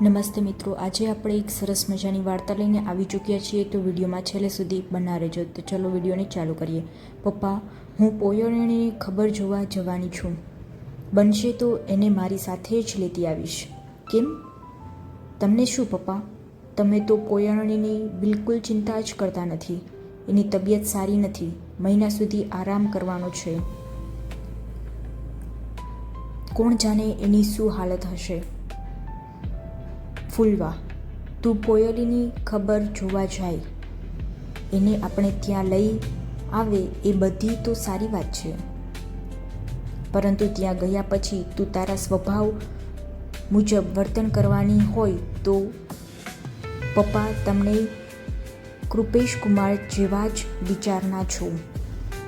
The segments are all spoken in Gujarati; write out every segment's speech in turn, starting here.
નમસ્તે મિત્રો, આજે આપણે એક સરસ મજાની વાર્તા લઈને આવી ચૂક્યા છીએ તો વિડીયોમાં છેલ્લે સુધી બના રહેજો. તો ચલો વિડીયોને ચાલુ કરીએ. પપ્પા, હું પોયણીની ખબર જોવા જવાની છું. બનશે તો એને મારી સાથે જ લેતી આવીશ. કેમ? તમને શું પપ્પા? તમે તો પોયણીની બિલકુલ ચિંતા જ કરતા નથી. એની તબિયત સારી નથી. મહિના સુધી આરામ કરવાનો છે. કોણ જાણે એની શું હાલત હશે? ફૂલવા. તું કોયલીની ખબર જોવા જાય. એને આપણે ત્યાં લઈ આવે એ બધી તો સારી વાત છે. પરંતુ ત્યાં ગયા પછી તું તારા સ્વભાવ મુજબ વર્તન કરવાની હોય તો પપ્પા તમને કૃપેશ કુમાર જેવા જ વિચારના છો.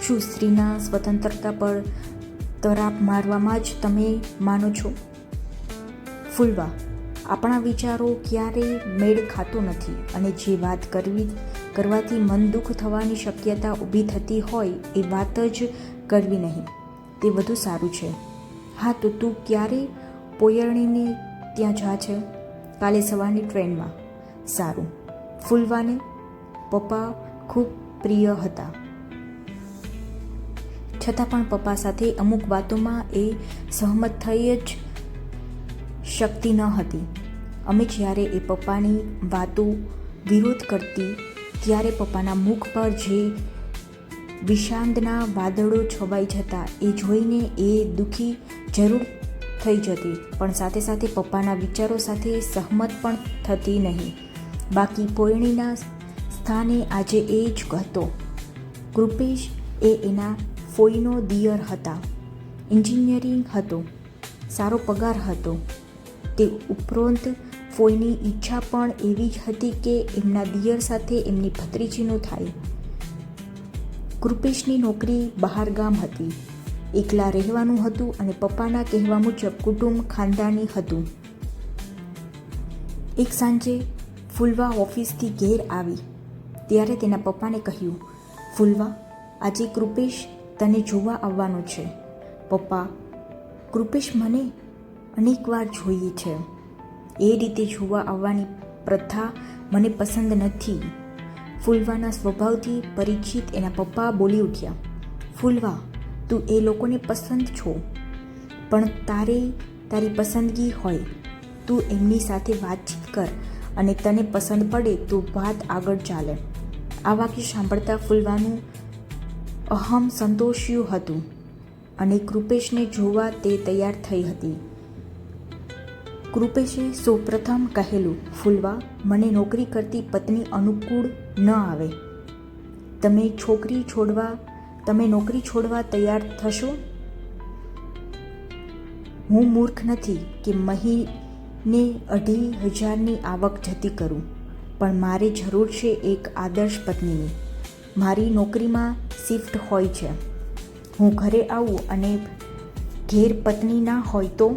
શું સ્ત્રીના સ્વતંત્રતા પર તરાપ મારવામાં જ તમે માનો છો? ફૂલવા. આપણા વિચારો ક્યારેય મેળ ખાતો નથી અને જે વાત કરવી, કરવાથી મન દુઃખ થવાની શક્યતા ઊભી થતી હોય એ વાત જ કરવી નહીં. તે વધુ સારું છે. હા, તો તું ક્યારે પોયરણીને ત્યાં જા છે? કાલે સવારની ટ્રેનમાં. સારું. ફૂલવાને? પપ્પા ખૂબ પ્રિય હતા. છતાં પણ પપ્પા સાથે અમુક વાતોમાં એ સહમત થઈ જ શકતી ન હતી. અમે જ્યારે એ પપ્પાની વાતો વિરોધ કરતી, ત્યારે પપ્પાના મુખ પર જે વિષાંતના વાદળો છવાઈ જતા, એ જોઈને એ દુઃખી જરૂર થઈ જતી. પણ સાથે સાથે પપ્પાના વિચારો સાથે સહમત પણ થતી નહીં. બાકી પોયણીના સ્થાને આજે એ જ હતો. કૃપેશ એ એના ફોઈનો દિયર હતા. એન્જિનિયરિંગ હતો. સારો પગાર હતો. તે ઉપરાંત ફોઈની ઈચ્છા પણ એવી જ હતી કે એમના દિયર સાથે એમની ભત્રીજીનું થાય. કૃપેશની નોકરી બહાર ગામ હતી. એકલા રહેવાનું હતું અને પપ્પાના કહેવા મુજબ કુટુંબ ખાનદાની હતું. એક સાંજે ફૂલવા ઓફિસથી ઘેર આવી. ત્યારે તેના પપ્પાને કહ્યું, ફૂલવા, આજે કૃપેશ તને જોવા આવવાનો છે. પપ્પા, કૃપેશ મને અનેકવાર જોઈએ છે. એ રીતે જોવા આવવાની પ્રથા મને પસંદ નથી. ફૂલવાના સ્વભાવથી પરિચિત એના પપ્પા બોલી ઉઠ્યા, ફૂલવા, તું એ લોકોને પસંદ છો, પણ તારે તારી પસંદગી હોય. તું એમની સાથે વાતચીત કર અને તને પસંદ પડે તો વાત આગળ ચાલે. આ વાક્ય સાંભળતા ફૂલવાનું અહમ સંતોષ્યું હતું અને કૃપેશને જોવા તે તૈયાર થઈ હતી. કૃપેશે સૌપ્રથમ કહેલું, ફૂલવા, મને નોકરી કરતી પત્ની અનુકૂળ ન આવે. તમે છોકરી છોડવા, તમે નોકરી છોડવા તૈયાર થશો? હું મૂર્ખ નથી કે મહિને અઢી હજારની આવક જતી કરું, પણ મારે જરૂર છે એક આદર્શ પત્નીની. મારી નોકરીમાં શિફ્ટ હોય છે. હું ઘરે આવું અને ઘેર પત્ની ના હોય તો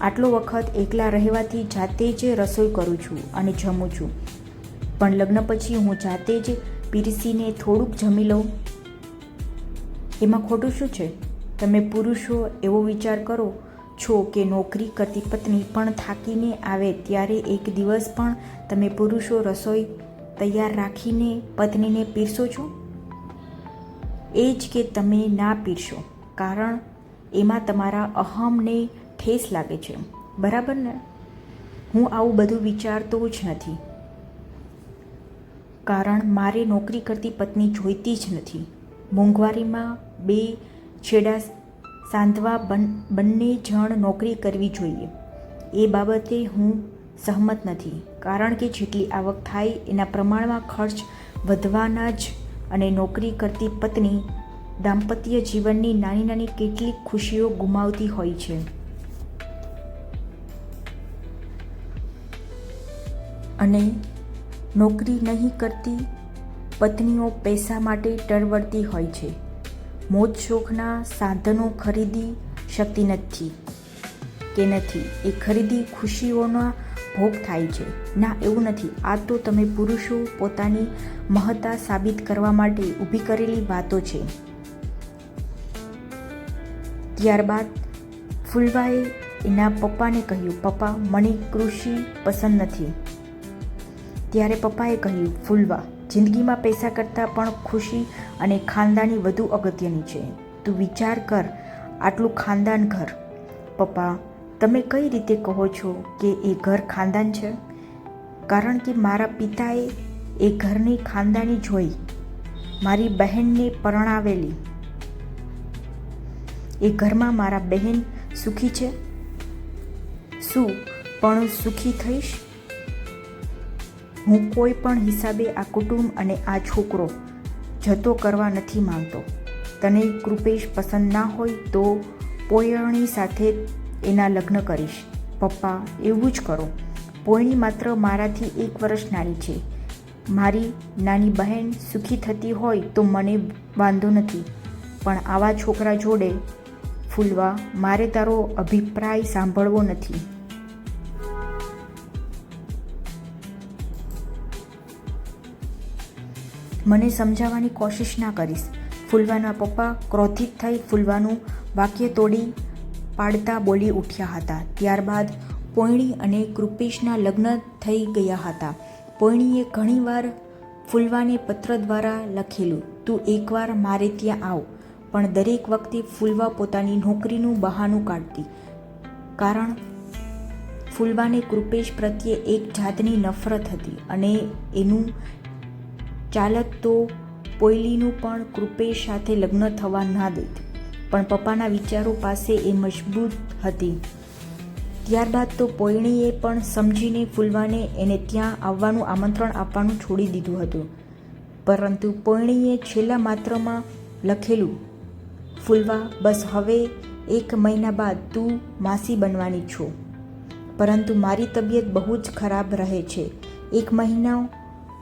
આટલો વખત એકલા રહેવાથી જાતે જ રસોઈ કરું છું અને જમું છું. પણ લગ્ન પછી હું જાતે જ પીરસીને થોડુંક જમી લઉં. એમાં ખોટું શું છે? તમે પુરુષો એવો વિચાર કરો, છો કે નોકરી કરતી પત્ની પણ થાકીને આવે ત્યારે એક દિવસ પણ તમે પુરુષો રસોઈ તૈયાર રાખીને પત્નીને પીરસો છો? એ જ કે તમે ના પીરશો, કારણ એમાં તમારા અહમને ઠેસ લાગે છે. બરાબર ને? હું આવું બધું વિચારતો જ નથી. કારણ મારે નોકરી કરતી પત્ની જોઈતી જ નથી. મોંઘવારીમાં બે છેડા સાંધવા બંને જણ નોકરી કરવી જોઈએ. એ બાબતે હું સહમત નથી. કારણ કે જેટલી આવક થાય, એના પ્રમાણમાં ખર્ચ વધવાના જ અને નોકરી કરતી પત્ની દાંપત્ય જીવનની નાની નાની કેટલીક ખુશીઓ ગુમાવતી હોય છે. અને નોકરી નહીં કરતી પત્નીઓ પૈસા માટે ટરવડતી હોય છે. મોજ શોખના સાધનો ખરીદી શકતી નથી કે નથી. એ ખરીદી ખુશીઓના ભોગ થાય છે. ના, એવું નથી. આ તો તમે પુરુષો પોતાની મહત્તા સાબિત કરવા માટે ઊભી કરેલી વાતો છે. ત્યારબાદ ફૂલવાએ એના પપ્પાને કહ્યું, પપ્પા, મને કૃષિ પસંદ નથી. ત્યારે પપ્પાએ કહ્યું ફૂલવા જિંદગીમાં પૈસા કરતાં પણ ખુશી અને ખાનદાની વધુ અગત્યની છે. તું વિચાર કર, આટલું ખાનદાન ઘર. પપ્પા, તમે કઈ રીતે કહો છો કે એ ઘર ખાનદાન છે? કારણ કે મારા પિતાએ એ ઘરની ખાનદાની જોઈ. મારી બહેનને પરણાવેલી. એ ઘરમાં મારા બહેન સુખી છે? શું, પણ સુખી થઈશ? હું કોઈ પણ હિસાબે આ કુટુંબ અને આ છોકરો જતો કરવા નથી માંગતો. તને કૃપેશ પસંદ ના હોય તો પોયણી સાથે એના લગ્ન કરીશ. પપ્પા, એવું જ કરો. પોયણી માત્ર મારાથી એક વર્ષ નાની છે. મારી નાની બહેન સુખી થતી હોય તો મને વાંધો નથી. પણ આવા છોકરા જોડે ફૂલવા મારે તારો અભિપ્રાય સાંભળવો નથી. મને સમજાવવાની કોશિશ ના કરીશ. ફૂલવાના પપ્પા ક્રોધિત થઈ ફૂલવાનું વાક્ય તોડી પાડતા બોલી ઉઠ્યા હતા. ત્યારબાદ પોયણી અને કૃપેશના લગ્ન થઈ ગયા હતા. પોયણીએ ઘણીવાર ફૂલવાને પત્ર દ્વારા લખેલું, તું એકવાર મારે ત્યાં આવ. પણ દરેક વખતે ફૂલવા પોતાની નોકરીનું બહાનું કાઢતી. કારણ ફૂલવાને કૃપેશ પ્રત્યે એક જાતની નફરત હતી અને એનું ચાલત તો પોયલીનું પણ કૃપેશ સાથે લગ્ન થવા ના દેત. પણ પપ્પાના વિચારો પાસે એ મજબૂત હતી. ત્યારબાદ તો પોયણીએ પણ સમજીને ફૂલવાને એને ત્યાં આવવાનું આમંત્રણ આપવાનું છોડી દીધું હતું. પરંતુ પોયણીએ છેલ્લા માત્રમાં લખેલું, ફૂલવા, બસ હવે એક મહિના બાદ તું માસી બનવાની છો. પરંતુ મારી તબિયત બહુ જ ખરાબ રહે છે. એક મહિનો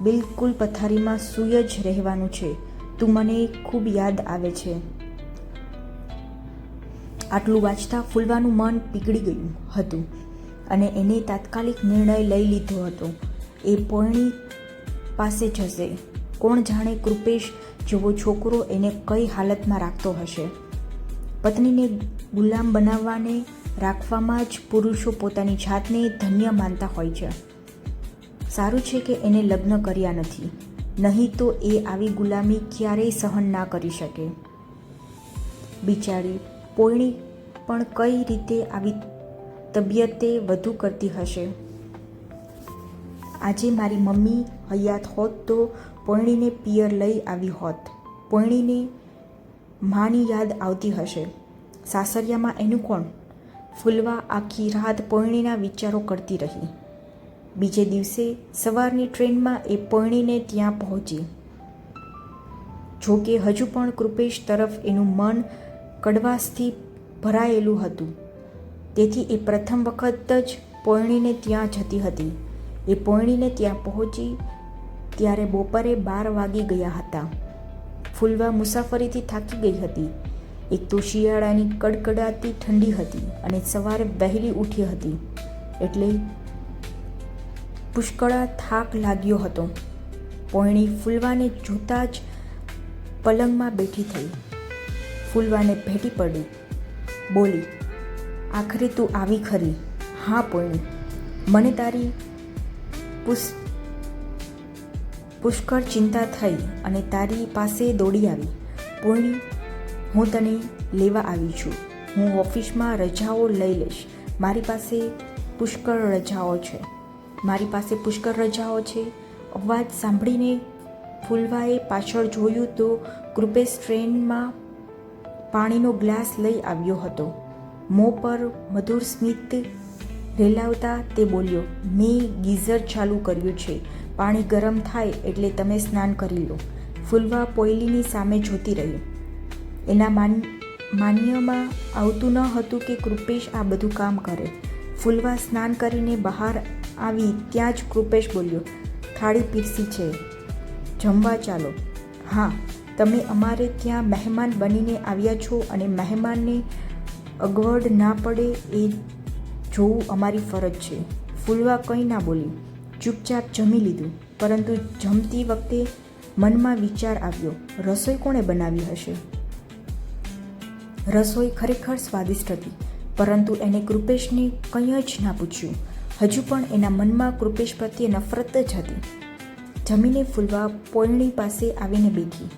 બિલકુલ પથારીમાં સુય જ રહેવાનું છે. તું મને ખૂબ યાદ આવે છે. આટલું વાંચતા ફૂલવાનું મન પીગળી ગયું હતું અને એને તાત્કાલિક નિર્ણય લઈ લીધો હતો. એ પોયણી પાસે જશે. કોણ જાણે કૃપેશ જેવો છોકરો એને કઈ હાલતમાં રાખતો હશે. પત્નીને ગુલામ બનાવવાને રાખવામાં જ પુરુષો પોતાની જાતને ધન્ય માનતા હોય છે. સારું છે કે એને લગ્ન કર્યા નથી. નહીં તો એ આવી ગુલામી ક્યારેય સહન ના કરી શકે. બિચારી પોયણી પણ કઈ રીતે આવી તબિયતે વધુ કરતી હશે? આજે મારી મમ્મી હયાત હોત તો પોયણીને પિયર લઈ આવી હોત. પોયણીને માની યાદ આવતી હશે. સાસરિયામાં એનું કોણ? ફૂલવા આખી રાત પોયણીના વિચારો કરતી રહી. બીજે દિવસે સવારની ટ્રેનમાં એ પોયણીને ત્યાં પહોંચી. જો કે હજુ પણ કૃપેશ તરફ એનું મન કડવાશથી ભરાયેલું હતું. તેથી એ પ્રથમ વખત જ પોયણીને ત્યાં જતી હતી. એ પોયણીને ત્યાં પહોંચી ત્યારે બપોરે બાર વાગી ગયા હતા. ફૂલવા મુસાફરીથી થાકી ગઈ હતી. એક તો શિયાળાની કડકડાતી ઠંડી હતી અને સવારે વહેલી ઉઠી હતી. એટલે પુષ્કળા થાક લાગ્યો હતો. પોયણી ફૂલવાને જોતા જ પલંગમાં બેઠી થઈ. ફૂલવાને ભેટી પડી. બોલી, આખરે તું આવી ખરી. હા, પોયણી. મને તારી પુષ પુષ્કળ ચિંતા થઈ અને તારી પાસે દોડી આવી. પોયણી, હું તને લેવા આવી છું. હું ઓફિસમાં રજાઓ લઈ લઈશ. મારી પાસે પુષ્કળ રજાઓ છે. મારી પાસે પુષ્કળ રજાઓ છે. અવાજ સાંભળીને ફૂલવાએ પાછળ જોયું તો કૃપેશ ટ્રેનમાં પાણીનો ગ્લાસ લઈ આવ્યો હતો. મોં પર મધુર સ્મિત રેલાવતા તે બોલ્યો, મેં ગીઝર ચાલુ કર્યું છે. પાણી ગરમ થાય એટલે તમે સ્નાન કરી લો. ફૂલવા પોયલીની સામે જોતી રહી. એના માન, માન્યમાં આવતું ન હતું કે કૃપેશ આ બધું કામ કરે. ફૂલવા સ્નાન કરીને બહાર આવી ત્યાં જ કૃપેશ બોલ્યો, થાળી પીરસી છે. જમવા ચાલો. હા, તમે અમારે ત્યાં મહેમાન બનીને આવ્યા છો અને મહેમાનને અગવડ ના પડે એ જોવું અમારી ફરજ છે. ફૂલવા કંઈ ના બોલી, ચૂપચાપ જમી લીધું, પરંતુ જમતી વખતે મનમાં વિચાર આવ્યો, રસોઈ કોણે બનાવી હશે? રસોઈ ખરેખર સ્વાદિષ્ટ હતી, પરંતુ એને કૃપેશને કંઈ જ ના પૂછ્યું. હજુ પણ એના મનમાં કૃપેશ પ્રત્યે નફરત જ હતી. જમીને ફૂલવા પોયણી પાસે આવીને બેઠી.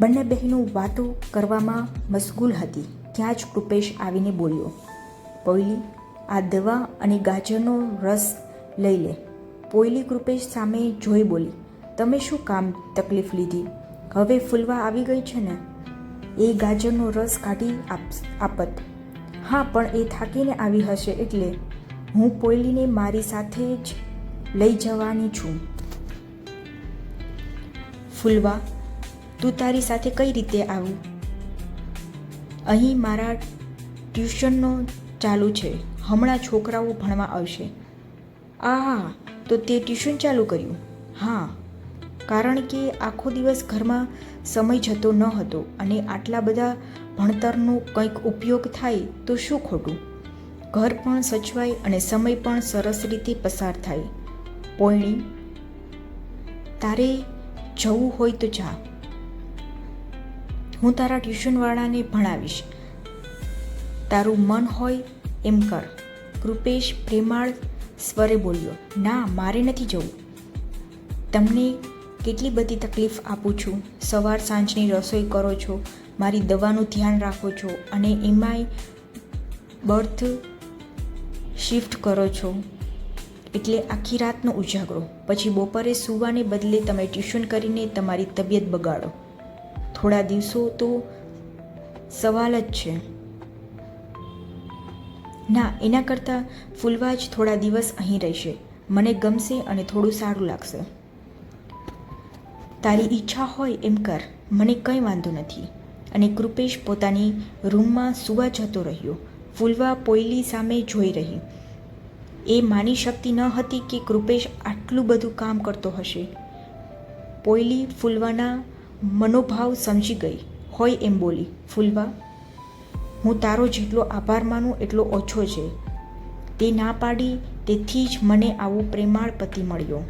બંને બહેનો વાતો કરવામાં મશગુલ હતી. ત્યાં જ કૃપેશ આવીને બોલ્યો, પોયલી, આ દવા અને ગાજરનો રસ લઈ લે. પોયલી કૃપેશ સામે જોઈ બોલી, તમે શું કામ તકલીફ લીધી? હવે ફૂલવા આવી ગઈ છે ને? એ ગાજરનો રસ કાઢી આપ આપત. હા, પણ એ થાકીને આવી હશે એટલે હું પોયલીને મારી સાથે જ લઈ જવાની છું. ફૂલવા, તું તારી સાથે કઈ રીતે આવું? અહીં મારા ટ્યુશનનો ચાલુ છે. હમણાં છોકરાઓ ભણવા આવશે. આ તો તે ટ્યુશન ચાલુ કર્યું? હા, કારણ કે આખો દિવસ ઘરમાં સમય જતો ન હતો અને આટલા બધા ભણતરનો કંઈક ઉપયોગ થાય તો શું ખોટું? ઘર પણ સચવાય અને સમય પણ સરસ રીતે પસાર થાય. પોયણી, તારે જવું હોય તો જા. હું તારા ટ્યુશનવાળાને ભણાવીશ. તારું મન હોય એમ કર. કૃપેશ પ્રેમાળ સ્વરે બોલ્યો, ના, મારે નથી જવું. તમને કેટલી બધી તકલીફ આપું છું. સવાર સાંજની રસોઈ કરો છો, મારી દવાનું ધ્યાન રાખો છો અને એમાંય બર્થ શિફ્ટ કરો છો. એટલે આખી રાતનો ઉજાગરો. પછી બપોરે સૂવાને બદલે તમે ટ્યુશન કરીને તમારી તબિયત બગાડો. થોડા દિવસો તો સવાલ જ છે. ના, એના કરતાં ફૂલવા જ થોડા દિવસ અહીં રહેશે. મને ગમશે અને થોડું સારું લાગશે. તારી ઈચ્છા હોય એમ કર. મને કંઈ વાંધો નથી. અને કૃપેશ પોતાની રૂમમાં સૂવા જતો રહ્યો. ફૂલવા પોયલી સામે જોઈ રહી. એ માની શકતી ન હતી કે કૃપેશ આટલું બધું કામ કરતો હશે. પોયલી ફૂલવાના મનોભાવ સમજી ગઈ. હોય એમ બોલી, ફૂલવા, હું તારો જેટલો આભાર માનું એટલો ઓછો છે. તે ના પાડી, તેથી જ મને આવો પ્રેમાળ પતિ મળ્યો.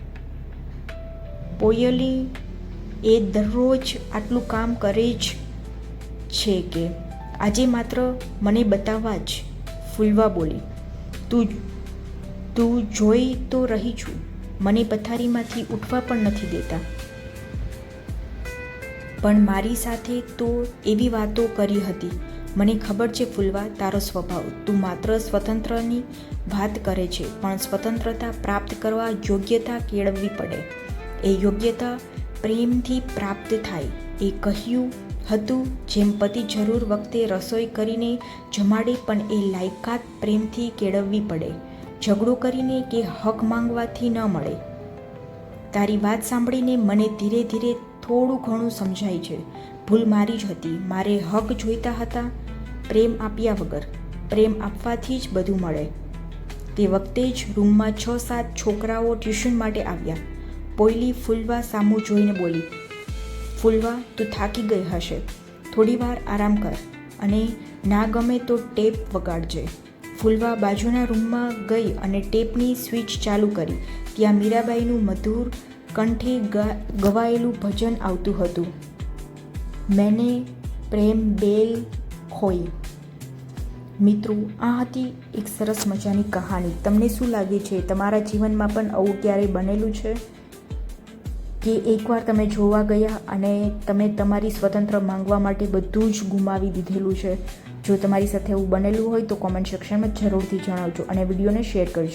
પોયલી એ દરરોજ આટલું કામ કરે જ છે કે આજે માત્ર મને બતાવવા જ ફૂલવા બોલી, તું તું જોઈ તો રહી છું. મને પથારીમાંથી ઉઠવા પણ નથી દેતા. પણ મારી સાથે તો એવી વાતો કરી હતી. મને ખબર છે ફૂલવા તારો સ્વભાવ. તું માત્ર સ્વતંત્રની વાત કરે છે, પણ સ્વતંત્રતા પ્રાપ્ત કરવા યોગ્યતા કેળવવી પડે. એ યોગ્યતા પ્રેમથી પ્રાપ્ત થાય. એ કહ્યું હતું, જેમ પતિ જરૂર વખતે રસોઈ કરીને જમાડે પણ એ લાયકાત પ્રેમથી કેળવવી પડે. ઝઘડો કરીને કે હક માંગવાથી ન મળે. તારી વાત સાંભળીને મને ધીરે ધીરે થોડું ઘણું સમજાય છે. ભૂલ મારી જ હતી. મારે હક જોઈતા હતા. પ્રેમ આપ્યા વગર. પ્રેમ આપવાથી જ બધું મળે. તે વખતે જ રૂમમાં છ સાત છોકરાઓ ટ્યુશન માટે આવ્યા. પોયલી ફૂલવા સામું જોઈને બોલી ફૂલવા તું થાકી ગઈ હશે. થોડી વાર આરામ કર અને ના ગમે તો ટેપ વગાડજે. ફૂલવા બાજુના રૂમમાં ગઈ અને ટેપની સ્વિચ ચાલુ કરી. ત્યાં મીરાબાઈનું મધુર કંઠે ગવાયેલું ભજન આવતું હતું. મેને પ્રેમ બેલ ખોઈ. મિત્રો, આ હતી એક સરસ મજાની કહાની. તમને શું લાગે છે? તમારા જીવનમાં પણ આવું ક્યારેય બનેલું છે? કે એકવાર તમે જોવા ગયા અને તમે તમારી સ્વતંત્ર માંગવા માટે બધું જ ગુમાવી દીધેલું છે. જો તમારી સાથે એવું બનેલું હોય તો કોમેન્ટ સેક્શનમાં જરૂરથી જણાવજો અને વિડીયોને શેર કરજો.